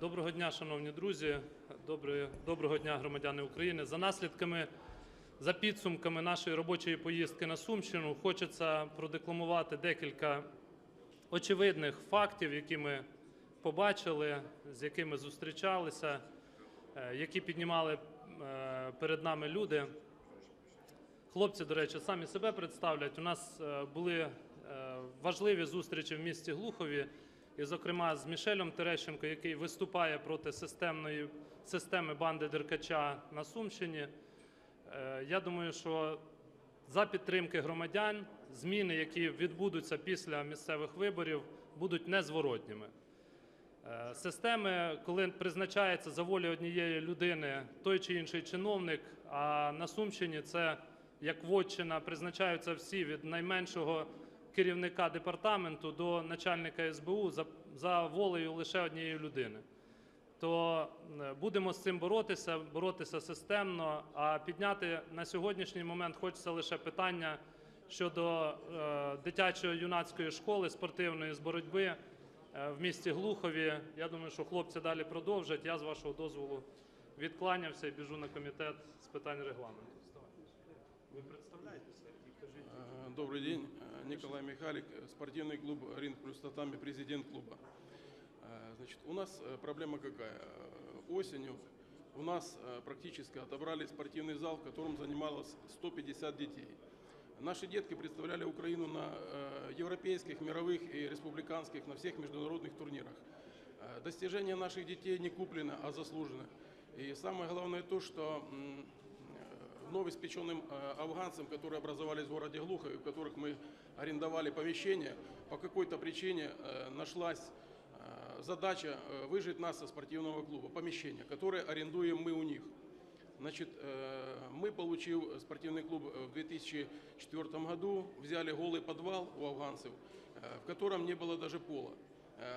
Доброго дня, шановні друзі. Доброго, дня, громадяни України. За наслідками, за підсумками нашої робочої поїздки на Сумщину, хочеться продекламувати декілька очевидних фактів, які ми побачили, з якими зустрічалися, е, які піднімали е, перед нами люди. Хлопці, до речі, самі себе представлять. У нас е, були важливі зустрічі в місті Глухові, і, зокрема, з Мішелем Терещенко, який виступає проти системної системи банди Деркача на Сумщині. Е, Я думаю, що за підтримки громадян зміни, які відбудуться після місцевих виборів, будуть незворотніми. Е, Системи, коли призначається за волі однієї людини той чи інший чиновник, а на Сумщині це як вотчина призначаються всі від найменшого керівника департаменту до начальника СБУ за, за волею лише однієї людини. То е, будемо з цим боротися, боротися системно. А підняти на сьогоднішній момент хочеться лише питання щодо е, дитячої юнацької школи спортивної з боротьби е, в місті Глухові. Я думаю, що хлопці далі продовжать. Я з вашого дозволу відкланявся і біжу на комітет з питань регламенту. Ви представляєтеся? Кажіть. Э, Добрый день, Э, Николай Михалик, э, спортивный клуб «Ринг плюс татами», президент клуба. Э, Значит, у нас э, проблема какая? Э, Осенью у нас практически отобрали спортивный зал, в котором занималось 150 детей. Наши детки представляли Украину на европейских, мировых и республиканских, на всех международных турнирах. Достижения наших детей не куплены, а заслужены. И самое главное то, что новоиспеченным э, афганцам, которые образовались в городе Глухове, в которых мы арендовали помещение, по какой-то причине э, нашлась э, задача выжить нас со спортивного клуба, помещение, которое арендуем мы у них. Значит, мы, получив спортивный клуб в 2004 году, взяли голый подвал у афганцев, в котором не было даже пола,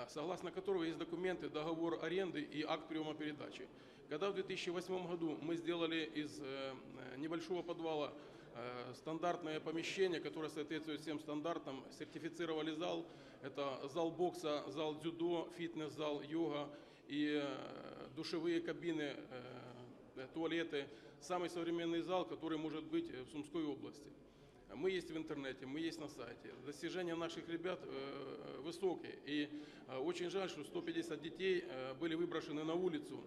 согласно которого есть документы, договор аренды и акт приема передачи. Когда в 2008 году мы сделали из э, небольшого подвала э, стандартное помещение, которое соответствует всем стандартам, сертифицировали зал, это зал бокса, зал дзюдо, фитнес-зал, йога и э, душевые кабины, э, туалеты. Самый современный зал, который может быть э, в Сумской области. Мы есть в интернете, мы есть на сайте. Достижения наших ребят э, высокие. И э, очень жаль, что 150 детей э, были выброшены на улицу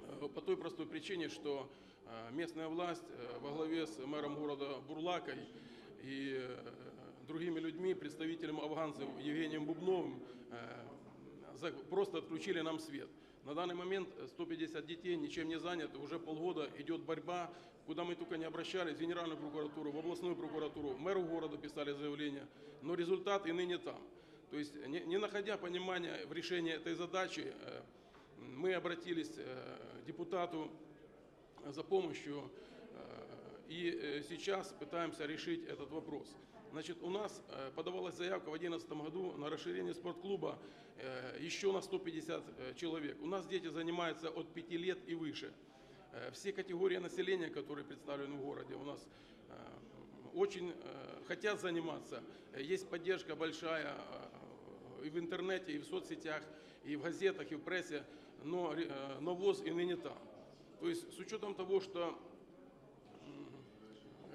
э, по той простой причине, что э, местная власть э, во главе с мэром города Бурлакой и э, другими людьми, представителем афганцев Евгением Бубновым, э, просто отключили нам свет. На данный момент э, 150 детей ничем не заняты, уже полгода идет борьба, куда мы только не обращались, в Генеральную прокуратуру, в областную прокуратуру, мэру города писали заявление, но результат и ныне там. То есть, не, не находя понимания в решении этой задачи, э, мы обратились э, к депутату за помощью э, и сейчас пытаемся решить этот вопрос. Значит, у нас подавалась заявка в 2011 году на расширение спортклуба еще на 150 э, человек. У нас дети занимаются от 5 лет и выше. Э, Все категории населения, которые представлены в городе, у нас э, очень э, хотят заниматься. Есть поддержка большая и в интернете, и в соцсетях, и в газетах, и в прессе, но э, навоз и ныне там. То есть с учетом того, что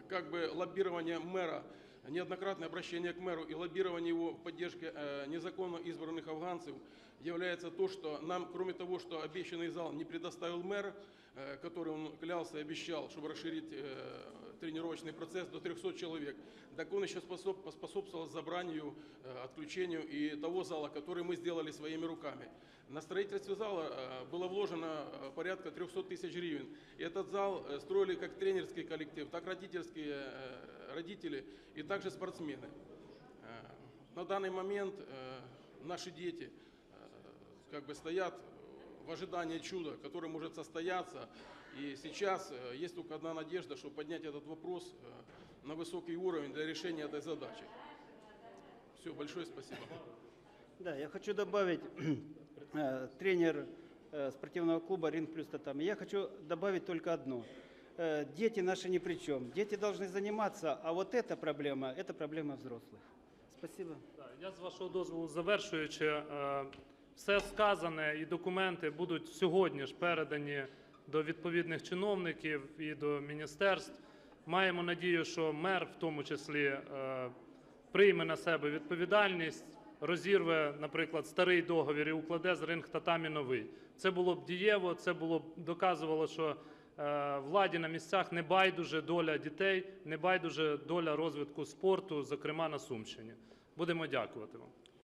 как бы лоббирование мэра, неоднократное обращение к мэру и лоббирование его в поддержке э, незаконно избранных афганцев является то, что нам, кроме того, что обещанный зал не предоставил мэр, э, который он клялся и обещал, чтобы расширить э, тренировочный процесс до 300 человек, так он еще способ, поспособствовал забранию, э, отключению и того зала, который мы сделали своими руками. На строительстве зала э, было вложено э, порядка 300 тысяч гривен. И этот зал строили как тренерский коллектив, так родительские родители и также спортсмены. На данный момент наши дети как бы стоят в ожидании чуда, которое может состояться. И сейчас э, есть только одна надежда, чтобы поднять этот вопрос э, на высокий уровень для решения этой задачи. Все, большое спасибо. Да, я хочу добавить, э, тренер э, спортивного клуба «Ринг плюс татами». Я хочу добавить только одно. Э, Дети наши ни при чем. Дети должны заниматься, а вот эта проблема, это проблема взрослых. Спасибо. Так, Я з вашого дозволу завершуючи, е, Все сказане і документи будуть сьогодні ж передані до відповідних чиновників і до міністерств. Маємо надію, що мер, в тому числі, е, прийме на себе відповідальність, розірве, наприклад, старий договір і укладе з ринг татамі новий. Це було б дієво, це було б доказувало, що е, владі на місцях не байдуже доля дітей, не байдуже доля розвитку спорту, зокрема на Сумщині. Будемо дякувати вам.